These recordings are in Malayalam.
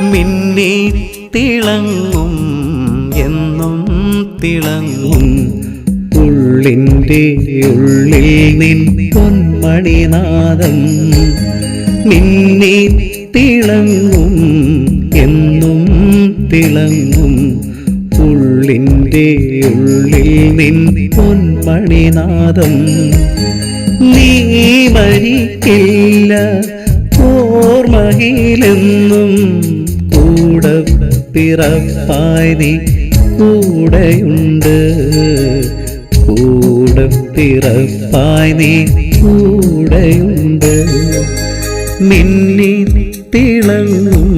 മിന്നി തിളങ്ങും എന്നും തിളങ്ങും. ഉള്ളിന്റെ ഉള്ളിൽ നിൻ പൊന്മണിനാദം മിന്നി തിളങ്ങും എന്നും തിളങ്ങും. ഉള്ളിന്റെ ഉള്ളിൽ നിൻ പൊന്മണിനാദം നീ മരിക്കില്ല ഓർമ്മയിലെന്നും പിറപ്പായി നീ കൂടെയുണ്ട്. കൂടെ പിറപ്പായി നീ കൂടെയുണ്ട്. മിന്നി തിളങ്ങും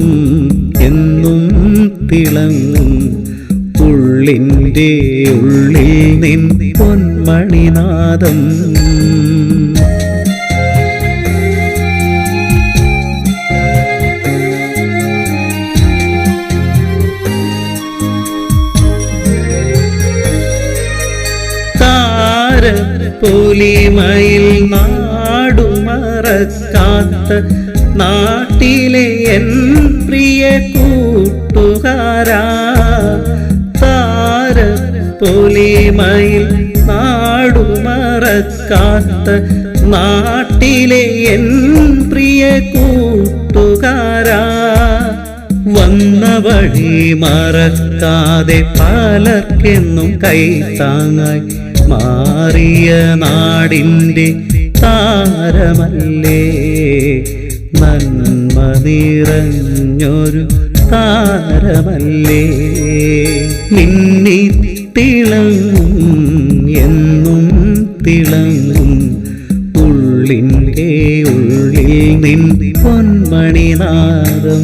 എന്നും തിളങ്ങും. ഉള്ളിന്റെ ഉള്ളിൽ നിൻ പൊന്മണിനാദം താരപ്പൊലിമയിൽ നാടുമറക്കാത്ത നാട്ടിലെ എൻ പ്രിയ കൂട്ടുകാരാ. താര പുലിമയിൽ നാടുമറക്കാത്ത നാട്ടിലെ എൻ പ്രിയ കൂട്ടുകാരാ. വന്ന വഴി മറക്കാതെ പലർക്കെന്നും കൈത്താങ്ങായി മാറിയ നാടിന്റെ താരമല്ലേ? നന്മ നിറഞ്ഞൊരു താരമല്ലേ? നിന്നി തിളങ്ങും എന്നും തിളങ്ങും ഉള്ളിന്റെ ഉള്ളിൽ നിൻ പൊന്മണിനാദം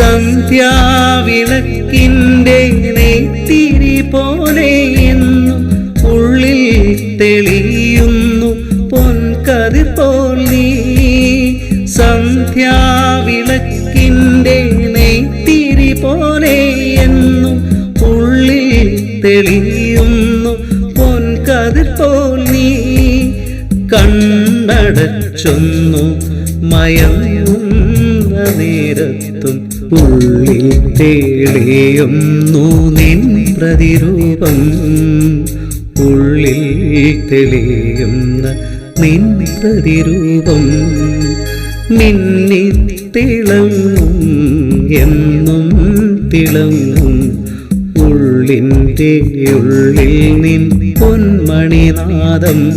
സന്ധ്യാവിളക്കിന്റെ നെയ്ത്തിരി പോലെ എന്നും ഉള്ളിൽ തെളിയുന്നു പൊൻകതിർ നീ. സന്ധ്യാവിളക്കിന്റെ നെയ്ത്തിരി പോലെ എന്നും ഉള്ളിൽ തെളിയുന്നു പൊൻകതിർ പോൽ നീ. കണ്ണടച്ചൊന്നു മയങ്ങുന്ന നേരത്തും ഉള്ളിൽ തെളിയുന്നു നിൻ പ്രതിരൂപം. ഉള്ളിൽ തെളിയുന്ന നിൻ പ്രതിരൂപം. നിന്നി തിളങ്ങും എന്നും തിളങ്ങും. ഉള്ളിന്റെ ഉള്ളിൽ നിൻ പൊന്മണിനാദം.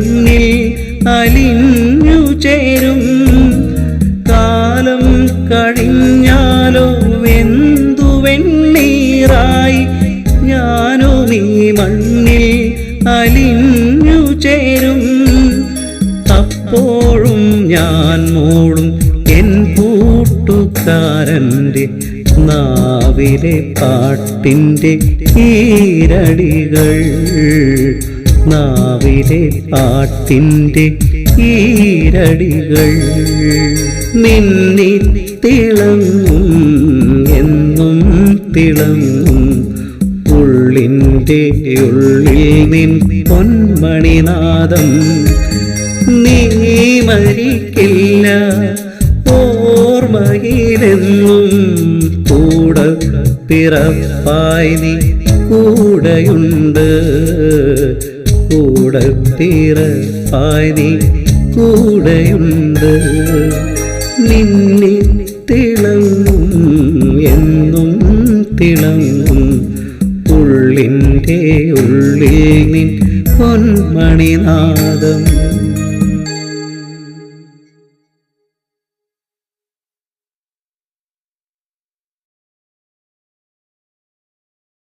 ഈ മണ്ണിൽ അലിഞ്ഞു ചേരും. കാലം കഴിഞ്ഞാലോ വെന്തു വെണ്ണീറായി. ഞാനോ നീ മണ്ണിൽ അലിഞ്ഞു ചേരും. അപ്പോഴും ഞാൻ മൂടും എൻ കൂട്ടുകാരന്റെ നാവിലെ പാട്ടിന്റെ ഈരടികൾ. നാവിലെ പാട്ടിന്റെ ഈരടികൾ നിന്നി തിളങ്ങും എന്നും തിളങ്ങും. ഉള്ളിന്റെ ഉള്ളിൽ നിൻ പൊന്മണിനാദം നീ മരിക്കില്ല. ഓർമ്മയിലെന്നും കൂടെ പിറപ്പായി നീ കൂടെയുണ്ട്. കൂടെ പിറപ്പായി നീ കൂടെയുണ്ട്. നിന്നെ തിളങ്ങും എന്നും തിളങ്ങും. ഉള്ളിന്റെ ഉള്ളിൽ നിൻ പൊന്മണിനാദം